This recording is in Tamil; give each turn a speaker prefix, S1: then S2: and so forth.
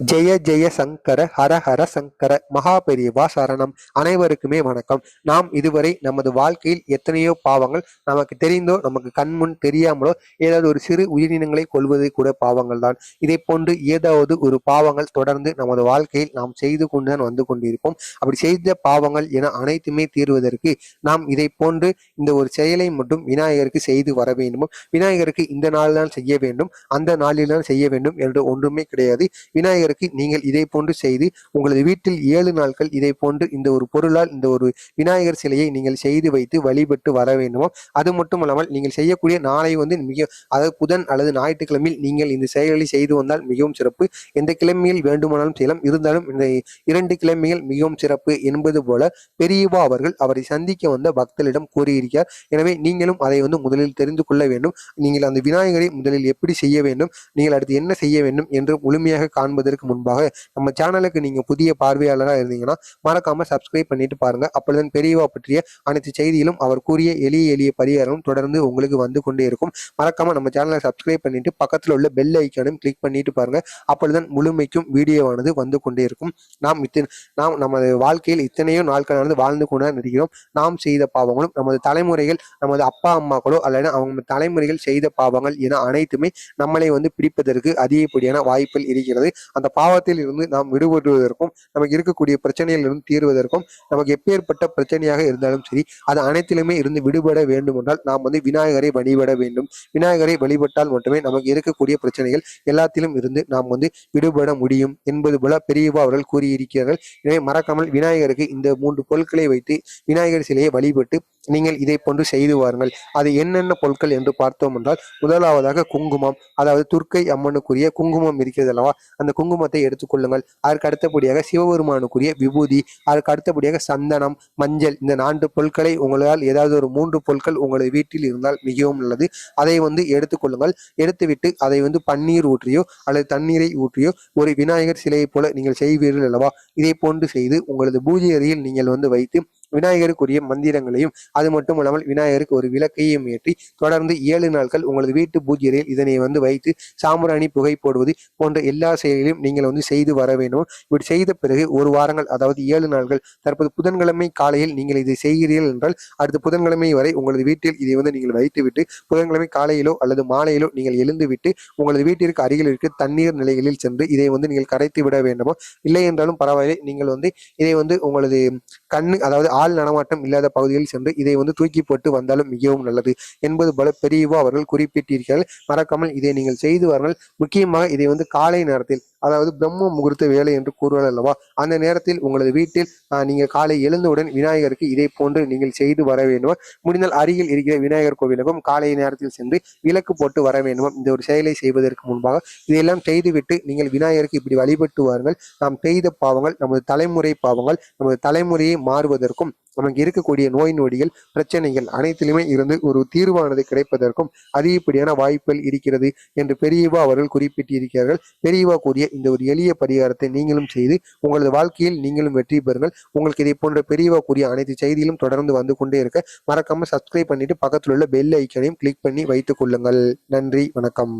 S1: ஜெய ஜெய சங்கர ஹர ஹர சங்கர மகாபெரிவா சரணம். அனைவருக்குமே வணக்கம். நாம் இதுவரை நமது வாழ்க்கையில் எத்தனையோ பாவங்கள் நமக்கு தெரிந்தோ நமக்கு கண்முன் தெரியாமலோ ஏதாவது ஒரு சிறு உயிரினங்களை கொள்வது கூட பாவங்கள் தான். இதை போன்று ஏதாவது ஒரு பாவங்கள் தொடர்ந்து நமது வாழ்க்கையில் நாம் செய்து கொண்டுதான் வந்து கொண்டிருப்போம். அப்படி செய்த பாவங்கள் என அனைத்துமே தீர்வதற்கு நாம் இதை போன்று இந்த ஒரு செயலை மட்டும் விநாயகருக்கு செய்து வர வேண்டும்? விநாயகருக்கு இந்த நாள் தான் செய்ய வேண்டும். அந்த நாளில் தான் செய்ய வேண்டும் என்று ஒன்றுமே கிடையாது. விநாயகர் விநாயகருக்கு நீங்கள் இதை போன்று செய்து உங்களது வீட்டில் ஏழு நாட்கள் இதை போன்று இந்த ஒரு பொருளால் இந்த ஒரு விநாயகர் சிலையை நீங்கள் செய்து வைத்து வழிபட்டு வர வேண்டுமோ அது மட்டும் இல்லாமல் நீங்கள் செய்யக்கூடிய நாளை வந்து மிக அதாவது புதன் அல்லது ஞாயிற்றுக்கிழமையில் நீங்கள் இந்த செயல்களை செய்து வந்தால் மிகவும் சிறப்பு. எந்த கிழமையில் வேண்டுமானாலும் செய்யலாம். இருந்தாலும் இந்த இரண்டு கிழமைகள் மிகவும் சிறப்பு என்பது போல பெரியவா அவர்கள் அவரை சந்திக்க வந்த பக்தரிடம் கூறியிருக்கிறார். எனவே நீங்களும் அதை வந்து முதலில் தெரிந்து கொள்ள வேண்டும். நீங்கள் அந்த விநாயகரை முதலில் எப்படி செய்ய வேண்டும்? நீங்கள் அடுத்து என்ன செய்ய வேண்டும் என்று முழுமையாக காண்பதற்கு முன்பாக நம்ம சேனலுக்கு நீங்க புதிய பார்வையாளராக இருந்தீங்கன்னா மறக்காமல் சப்ஸ்கிரைப் பண்ணிட்டு பாருங்க. அப்பொழுதுதான் பெரியவா பற்றிய அனைத்து செய்தியிலும் அவர் கூறிய எளிய எளிய பரிகாரம் தொடர்ந்து உங்களுக்கு வந்து கொண்டே இருக்கும். மறக்காமல் நம்ம சேனலை சப்ஸ்கிரைப் பண்ணிட்டு பக்கத்தில் உள்ள பெல் ஐக்கானும் கிளிக் பண்ணிட்டு பாருங்க. அப்பொழுதுதான் முழுமைக்கும் வீடியோவானது வந்து கொண்டே இருக்கும். நாம் இத்தனை நாம் நமது வாழ்க்கையில் இத்தனையோ நாட்களானது வாழ்ந்து கொண்டு இருக்கிறோம். நாம் செய்த பாவங்களும் நமது தலைமுறைகள் நமது அப்பா அம்மாக்களோ அல்லது அவங்க தலைமுறைகள் செய்த பாவங்கள் என அனைத்துமே நம்மளை வந்து பிடிப்பதற்கு அதிகப்படியான வாய்ப்புகள் இருக்கிறது. அந்த பாவத்தில் இருந்து நாம் விடுபடுவதற்கும் நமக்கு இருக்கக்கூடிய பிரச்சனையில் இருந்து தீர்வதற்கும் நமக்கு எப்பேற்பட்ட பிரச்சனையாக இருந்தாலும் சரி அது அனைத்திலுமே இருந்து விடுபட வேண்டும் என்றால் நாம் வந்து விநாயகரை வழிபட வேண்டும். விநாயகரை வழிபட்டால் மட்டுமே நமக்கு இருக்கக்கூடிய பிரச்சனைகள் எல்லாத்திலும் இருந்து நாம் வந்து விடுபட முடியும் என்பது போல பெரியவா அவர்கள் கூறியிருக்கிறார்கள். எனவே மறக்காமல் விநாயகருக்கு இந்த மூன்று பொருட்களை வைத்து விநாயகர் சிலையை வழிபட்டு நீங்கள் இதை போன்று செய்து வாருங்கள். அது என்னென்ன பொருட்கள் என்று பார்த்தோம் என்றால் முதலாவதாக குங்குமம் அதாவது துர்க்கை அம்மனுக்குரிய குங்குமம் இருக்கிறது அல்லவா? அந்த குங்குமத்தை எடுத்துக்கொள்ளுங்கள். அதற்கு அடுத்தபடியாக சிவபெருமானுக்குரிய விபூதி அதற்கு அடுத்தபடியாக சந்தனம் மஞ்சள் இந்த நான்கு பொருட்களை உங்களால் ஏதாவது ஒரு மூன்று பொருட்கள் உங்களது வீட்டில் இருந்தால் மிகவும் நல்லது. அதை வந்து எடுத்துக்கொள்ளுங்கள் எடுத்துவிட்டு அதை வந்து பன்னீர் ஊற்றியோ அல்லது தண்ணீரை ஊற்றியோ ஒரு விநாயகர் சிலையைப் போல நீங்கள் செய்வீர்கள் அல்லவா? இதை போன்று செய்து உங்களது பூஜை அறையில் நீங்கள் வந்து வைத்து விநாயகருக்குரிய மந்திரங்களையும் அது மட்டும் இல்லாமல் விநாயகருக்கு ஒரு விளக்கையும் ஏற்றி தொடர்ந்து ஏழு நாட்கள் உங்களது வீட்டு பூஜையில் இதனை வந்து வைத்து சாம்பிராணி புகை போடுவது போன்ற எல்லா செயல்களையும் நீங்கள் வந்து செய்து வர வேண்டும். இப்படி செய்த பிறகு ஒரு வாரங்கள் அதாவது ஏழு நாட்கள் தற்போது புதன்கிழமை காலையில் நீங்கள் இதை செய்கிறீர்கள் என்றால் அடுத்த புதன்கிழமை வரை உங்களது வீட்டில் இதை வந்து நீங்கள் வைத்துவிட்டு புதன்கிழமை காலையிலோ அல்லது மாலையிலோ நீங்கள் எழுந்துவிட்டு உங்களது வீட்டிற்கு அருகில் இருக்க தண்ணீர் நிலைகளில் சென்று இதை வந்து நீங்கள் கரைத்து விட வேண்டுமோ? இல்லை என்றாலும் பரவாயில்லை நீங்கள் வந்து இதை வந்து உங்களது கண்ணு அதாவது ஆள் நடமாட்டம் இல்லாத பகுதியில் சென்று இதை வந்து தூக்கி போட்டு வந்தாலும் மிகவும் நல்லது. என்பது போல பெரியவோ அவர்கள் குறிப்பிட்டிருக்கிறார்கள். மறக்காமல் இதை நீங்கள் செய்து வாருங்கள். முக்கியமாக இதை வந்து காலை நேரத்தில் அதாவது பிரம்ம முகூர்த்த வேலை என்று கூறுவார் அல்லவா? அந்த நேரத்தில் உங்களது வீட்டில் நீங்கள் காலை எழுந்தவுடன் விநாயகருக்கு இதை போன்று நீங்கள் செய்து வர வேண்டும்? முடிந்தால் அருகில் இருக்கிற விநாயகர் கோவிலுக்கும் காலை நேரத்தில் சென்று விளக்கு போட்டு வர வேண்டும்? இந்த ஒரு செயலை செய்வதற்கு முன்பாக இதையெல்லாம் செய்துவிட்டு நீங்கள் விநாயகருக்கு இப்படி வழிபட்டு வாருங்கள். நாம் செய்த பாவங்கள் நமது தலைமுறை பாவங்கள் நமது தலைமுறையை மாறுவதற்கும் நமக்கு இருக்கக்கூடிய நோய் நொடிகள் பிரச்சனைகள் அனைத்திலுமே இருந்து ஒரு தீர்வானது கிடைப்பதற்கும் அதிகப்படியான வாய்ப்புகள் இருக்கிறது என்று பெரியவா அவர்கள் குறிப்பிட்டிருக்கிறார்கள். பெரியவா கூறிய இந்த ஒரு எளிய பரிகாரத்தை நீங்களும் செய்து உங்களது வாழ்க்கையில் நீங்களும் வெற்றி பெறுங்கள். உங்களுக்கு இதை போன்ற பெரியவா கூறிய அனைத்து செய்தியிலும் தொடர்ந்து வந்து கொண்டே இருக்க மறக்காம சப்ஸ்கிரைப் பண்ணிட்டு பக்கத்தில் உள்ள பெல் ஐக்கனையும் கிளிக் பண்ணி வைத்துக் கொள்ளுங்கள். நன்றி வணக்கம்.